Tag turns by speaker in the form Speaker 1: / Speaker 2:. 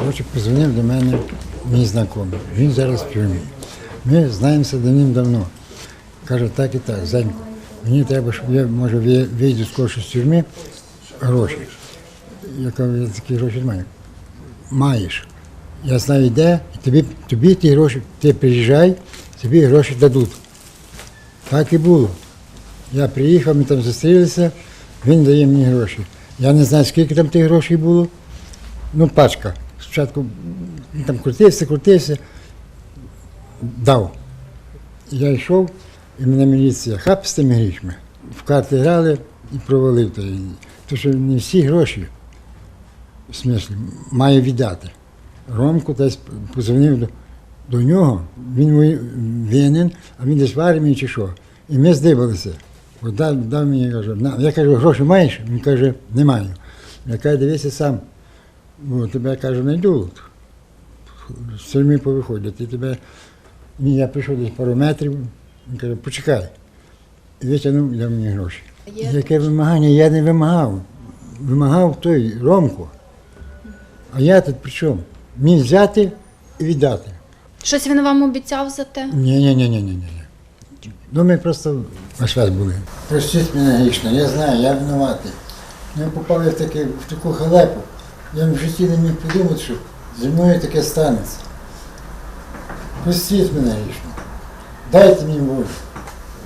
Speaker 1: Коротше, позвонив до мене мій знайомий. Він зараз в тюрмі. Ми знаємося давним-давно. Каже, так і так, Зенько, мені треба, щоб я, може, ви- вийду скорше з тюрми, гроші. Я кажу, я такі гроші маю. Маєш. Я знаю де, і тобі, тобі ті гроші, ти приїжджай, тобі гроші дадуть. Так і було. Я приїхав, ми там зустрілися, він дає мені гроші. Я не знаю, скільки там тих грошей було. Ну, пачка. Спочатку там крутився, крутився, дав. Я йшов, і мене міліція хап з тими грішми. В карти грали і провалив. то. Тому що не всі гроші, в смислі, має віддати. Ромко десь позвонив до, до нього, він винен, а він десь в армії чи що. І ми здивилися. Дав, дав мені, каже, на. я кажу, гроші маєш? Він каже, не маю. Я кажу, дивися сам. Бо тебе кажу, знайду. З тюрми повиходять. І тебе. Ні, я прийшов десь пару метрів, він каже, почекай. І витягнув дав мені гроші.
Speaker 2: Є
Speaker 1: Яке вимагання? Я не вимагав. Вимагав той Ромко. А я тут при чому? Міг взяти і віддати.
Speaker 2: Щось він вам обіцяв за те?
Speaker 1: Ні, ні, ні, ні, ні, ні. Ну, ми просто на связь були. Простіть мене грішно, я знаю, я винуватий. Я попав в, таке, в таку халепу. Я в житті не міг подумати, що зі мною таке станеться. Пустіть мене річно. Дайте мені волю.